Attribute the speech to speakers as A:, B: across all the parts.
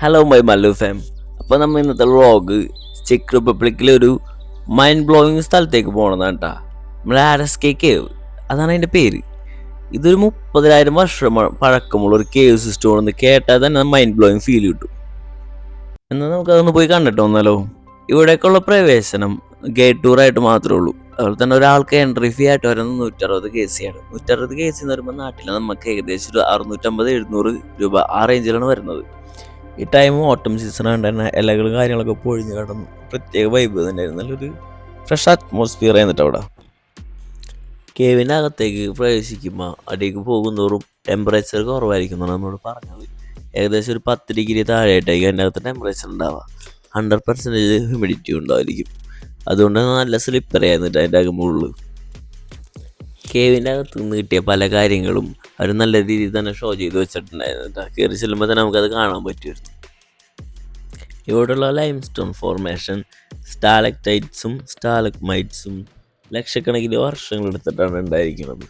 A: Hello my Mallu farm അപ്പോൾ നമ്മൾ ഇന്നത്തെ വ്ളോഗ് ചെക്ക് റിപ്പബ്ലിക്കിലെ ഒരു മൈൻഡ് ബ്ലോയിങ് സ്ഥലത്തേക്ക് പോകണതാണ് കേട്ടോ നമ്മുടെ ആരസ് കെ കേവ് അതാണ് അതിന്റെ പേര്. ഇതൊരു മുപ്പതിനായിരം വർഷം പഴക്കമുള്ള ഒരു കേവ് സിസ്റ്റം ആണെന്ന് കേട്ടാൽ തന്നെ മൈൻഡ് ബ്ലോയിങ് ഫീൽ കിട്ടും. എന്നാൽ നമുക്കതൊന്ന് പോയി കണ്ടിട്ട് വന്നാലോ. ഇവിടേക്കുള്ള പ്രവേശനം ഗേറ്റ് ടൂർ ആയിട്ട് മാത്രമേ ഉള്ളൂ. അതുപോലെ തന്നെ ഒരാൾക്ക് എൻട്രി ഫീ ആയിട്ട് വരുന്നത് നൂറ്ററുപത് കെ സി ആണ്. നൂറ്ററുപത് കെ സി എന്ന് പറയുമ്പോൾ നാട്ടിൽ നമുക്ക് ഏകദേശം ഒരു അറുന്നൂറ്റമ്പത് എഴുന്നൂറ് രൂപ ആ റേഞ്ചിലാണ് വരുന്നത്. ഈ ടൈം ഓട്ടം സീസൺ ആയതുകൊണ്ട് തന്നെ ഇലകളും കാര്യങ്ങളൊക്കെ പൊഴിഞ്ഞ് കിടന്നു പ്രത്യേക വൈബ് തന്നെയായിരുന്നു. നല്ലൊരു ഫ്രഷ് അറ്റ്മോസ്ഫിയർ ആയിരുന്നിട്ട് അവിടെ. കേവിനകത്തേക്ക് പ്രവേശിക്കുമ്പോൾ അടിയിലേക്ക് പോകുന്നതോറും ടെമ്പറേച്ചർ കുറവായിരിക്കും എന്നാണ് നമ്മളോട് പറഞ്ഞത്. ഏകദേശം ഒരു പത്ത് ഡിഗ്രി താഴെയായിട്ടായിരിക്കും അതിന്റെ അകത്ത് ടെമ്പറേച്ചർ ഉണ്ടാവുക. ഹൺഡ്രഡ് പെർസെന്റേജ് ഹ്യൂമിഡിറ്റി ഉണ്ടായിരിക്കും. അതുകൊണ്ട് നല്ല സ്ലിപ്പറി ആയിരുന്നിട്ട് അതിന്റെ അകമുള്ളിൽ കേവിന്റെ അകത്ത് നിന്ന് കിട്ടിയ പല കാര്യങ്ങളും അവർ നല്ല രീതിയിൽ തന്നെ ഷോ ചെയ്ത് വെച്ചിട്ടുണ്ടായിരുന്നു കയറി ചെല്ലുമ്പോൾ തന്നെ നമുക്കത് കാണാൻ പറ്റുമായിരുന്നു ഇവിടെയുള്ള ലൈം സ്റ്റോൺ ഫോർമേഷൻ സ്റ്റാലക്ടൈറ്റ്സും സ്റ്റാലക്മൈറ്റ്സും ലക്ഷക്കണക്കിന് വർഷങ്ങളെടുത്തിട്ടാണ് ഉണ്ടായിരിക്കുന്നത്.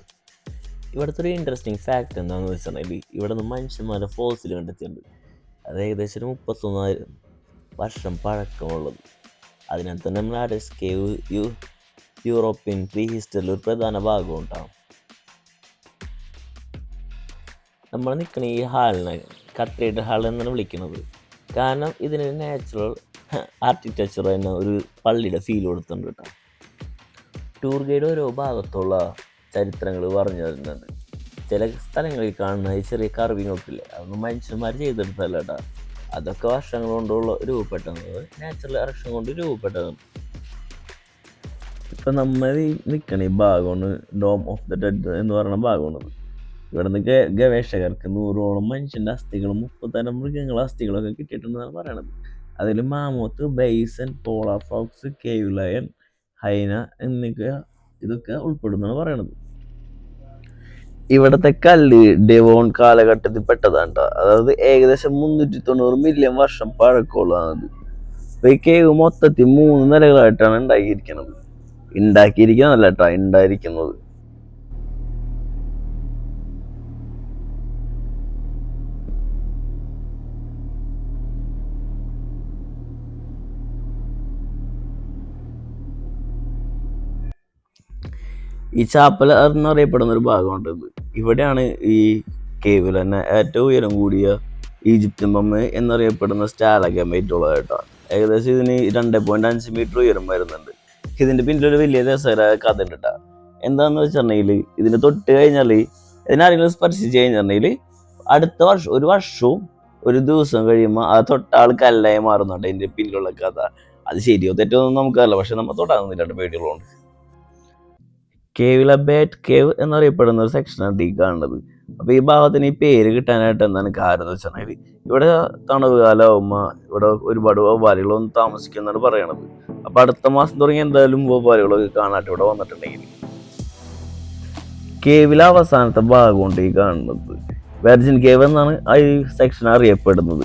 A: ഇവിടുത്തെ ഒരു ഇൻട്രസ്റ്റിംഗ് ഫാക്റ്റ് എന്താണെന്ന് വെച്ചിട്ടുണ്ടെങ്കിൽ ഇവിടെ നിന്ന് മനുഷ്യന്മാരെ ഫോസിൽ കണ്ടെത്തിയിട്ടുണ്ട്. അത് ഏകദേശം ഒരു മുപ്പത്തൊന്നായിരം വർഷം പഴക്കമുള്ളത്. അതിനാൽ തന്നെ നമ്മൾ അഡസ് കേവ് യു യൂറോപ്യൻ പ്രീ ഹിസ്റ്ററിൽ ഒരു പ്രധാന ഭാഗം ഉണ്ടാവും. നമ്മൾ നിൽക്കുന്ന ഈ ഹാളിനെ കത്തീഡ്രൽ ഹാൾ എന്നാണ് വിളിക്കുന്നത്. കാരണം ഇതിന് നാച്ചുറൽ ആർക്കിടെക്ചർ തന്നെ ഒരു പള്ളിയുടെ ഫീൽ കൊടുത്തിട്ടുണ്ട് കേട്ടോ. ടൂർ ഗൈഡ് ഓരോ ഭാഗത്തുള്ള ചരിത്രങ്ങൾ പറഞ്ഞു തരുന്നുണ്ട്. ചില സ്ഥലങ്ങളിൽ കാണുന്ന ഈ ചെറിയ കർവിങ് ഒക്കെ ഇല്ലേ അതൊന്നും മനുഷ്യന്മാർ ചെയ്തെടുത്തല്ല കേട്ടോ. അതൊക്കെ വർഷങ്ങൾ കൊണ്ടുള്ള രൂപപ്പെട്ടത് നാച്ചുറൽ ഇറക്ഷൻ കൊണ്ട് രൂപപ്പെട്ടതാണ്. ഇപ്പം നമ്മൾ ഈ നിൽക്കണ ഈ ഭാഗമാണ് ഡോം ഓഫ് ദ ഡെഡ് എന്ന് പറയുന്ന ഭാഗമാണത് ഇവിടെ നിന്ന് ഗവേഷകർക്ക് നൂറോളം മനുഷ്യന്റെ അസ്ഥികളും മുപ്പത്തരം മൃഗങ്ങളുടെ അസ്ഥികളൊക്കെ കിട്ടിയിട്ടുണ്ടെന്നാണ് പറയണത്. അതിൽ mammoth bison polar fox cave lion hyena എന്നൊക്കെ ഇതൊക്കെ ഉൾപ്പെടുന്നാണ് പറയണത്. ഇവിടത്തെ കല്ല് ഡെവോൺ കാലഘട്ടത്തിൽ പെട്ടതാണ് അതായത് ഏകദേശം മുന്നൂറ്റി തൊണ്ണൂറ് മില്യൺ വർഷം പഴക്കമുള്ളതാണത് അപ്പൊ ഈ കേവ് മൊത്തത്തിൽ മൂന്ന് നിലകളായിട്ടാണ് ഉണ്ടാക്കിയിരിക്കുന്നത് ഉണ്ടാക്കിയിരിക്കുന്നതല്ല കേട്ടോ ഉണ്ടായിരിക്കുന്നത്. ഈ ചാപ്പൽ എന്നറിയപ്പെടുന്ന ഒരു ഭാഗമുണ്ട് ഇത്. ഇവിടെയാണ് ഈ കേവിൽ തന്നെ ഏറ്റവും ഉയരം കൂടിയ ഈജിപ്തിൻ ബൊമ്മ എന്നറിയപ്പെടുന്ന സ്റ്റാലഗമേറ്റ് ഉള്ളത് കേട്ടോ ഏകദേശം ഇതിന് രണ്ട് പോയിന്റ് അഞ്ച് മീറ്റർ ഉയരം വരുന്നുണ്ട്. ഇതിന്റെ പിന്നിലൊരു വലിയ രസകരമായ കഥ ഉണ്ട് കേട്ടോ എന്താന്ന് വെച്ചിട്ടുണ്ടെങ്കിൽ ഇതിന് തൊട്ട് കഴിഞ്ഞാൽ ഇതിനാരെങ്കിലും സ്പർശിച്ച് കഴിഞ്ഞിട്ടുണ്ടെങ്കിൽ അടുത്ത വർഷം ഒരു വർഷവും ഒരു ദിവസം കഴിയുമ്പോൾ ആ തൊട്ട ആൾ കല്ലായി മാറുന്നുണ്ട് അതിന്റെ പിന്നിലുള്ള കഥ. അത് ശരിയോ തെറ്റോ ഒന്നും നമുക്കറിയില്ല. പക്ഷെ നമ്മൾ തൊട്ടാകുന്നില്ല പേടിയുള്ളതുകൊണ്ട് കേവിലെ ബേറ്റ് കേവ് എന്നറിയപ്പെടുന്ന ഒരു സെക്ഷനാണ് ഈ കാണുന്നത് അപ്പൊ ഈ ഭാഗത്തിന് ഈ പേര് കിട്ടാനായിട്ട് എന്താണ് കാരണം എന്ന് വെച്ചിട്ടുണ്ടെങ്കിൽ ഇവിടെ തണുവ് കാലമാകുമ്പോൾ ഇവിടെ ഒരുപാട് വവ്വാലുകളൊന്നും താമസിക്കുന്നതാണ് പറയണത്. അപ്പൊ അടുത്ത മാസം തുടങ്ങി എന്തായാലും വവ്വാലുകളൊക്കെ കാണാട്ട് ഇവിടെ വന്നിട്ടുണ്ടെങ്കിൽ കേവിലെ അവസാനത്തെ ഭാഗമുണ്ട് ഈ കാണുന്നത്. വെർജിൻ കേവ് എന്നാണ് ആ ഈ സെക്ഷൻ അറിയപ്പെടുന്നത്.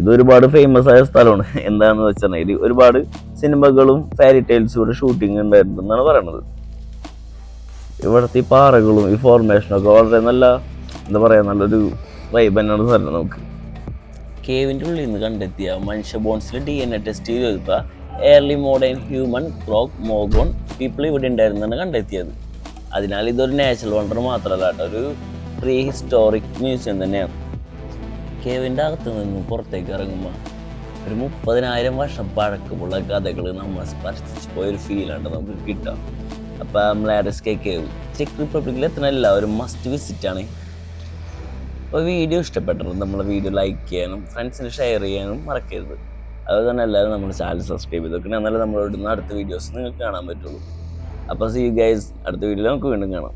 A: ഇത് ഒരുപാട് ഫേമസ് ആയ സ്ഥലമാണ്. എന്താണെന്ന് വെച്ചിട്ടുണ്ടെങ്കിൽ ഒരുപാട് സിനിമകളും ഫാരി ടൈൽസും ഇവിടെ ഷൂട്ടിംഗ് ഉണ്ടായിരുന്നു എന്നാണ് പറയണത്. ഇവിടുത്തെ ഈ പാറകളും ഈ ഫോർമേഷനും ഒക്കെ വളരെ നല്ല എന്താ പറയുക നല്ലൊരു വൈബ് തന്നെയാണ് സ്ഥലം നമുക്ക്. കേവിന്റെ ഉള്ളിൽ നിന്ന് കണ്ടെത്തിയ മനുഷ്യ ബോൺസിൽ ഡി എൻ എ ടെസ്റ്റ് ചെയ്തെടുത്ത early modern human Cro-Magnon people ഇവിടെ ഉണ്ടായിരുന്നാണ് കണ്ടെത്തിയത്. അതിനാൽ ഇതൊരു നാച്ചുറൽ വണ്ടർ മാത്രമല്ല കേട്ടോ ഒരു പ്രീ ഹിസ്റ്റോറിക് മ്യൂസിയം തന്നെയാണ്. കേവിന്റെ അകത്ത് നിന്ന് പുറത്തേക്ക് ഇറങ്ങുമ്പോൾ ഒരു മുപ്പതിനായിരം വർഷം പഴക്കമുള്ള കഥകൾ നമ്മൾ സ്പർശിച്ച് പോയൊരു ഫീലാണ് നമുക്ക് കിട്ടുക. അപ്പോൾ നമ്മൾ ആഡസ് കെ കേവ് ചെക്ക് റിപ്പബ്ലിക്കിൽ എത്തണമല്ല ഒരു മസ്റ്റ് വിസിറ്റ് ആണ്. അപ്പോൾ വീഡിയോ ഇഷ്ടപ്പെട്ടത് നമ്മളെ വീഡിയോ ലൈക്ക് ചെയ്യാനും ഫ്രണ്ട്സിന് ഷെയർ ചെയ്യാനും മറക്കരുത്. അതുപോലെ തന്നെ എല്ലാവരും നമ്മുടെ ചാനൽ സബ്സ്ക്രൈബ് ചെയ്ത് വെക്കണം എന്നാലേ നമ്മളിവിടുന്ന് അടുത്ത വീഡിയോസ് നിങ്ങൾക്ക് കാണാൻ പറ്റുള്ളൂ. അപ്പോൾ സി ഗൈസ് അടുത്ത വീഡിയോയിൽ നമുക്ക് വീണ്ടും കാണാം.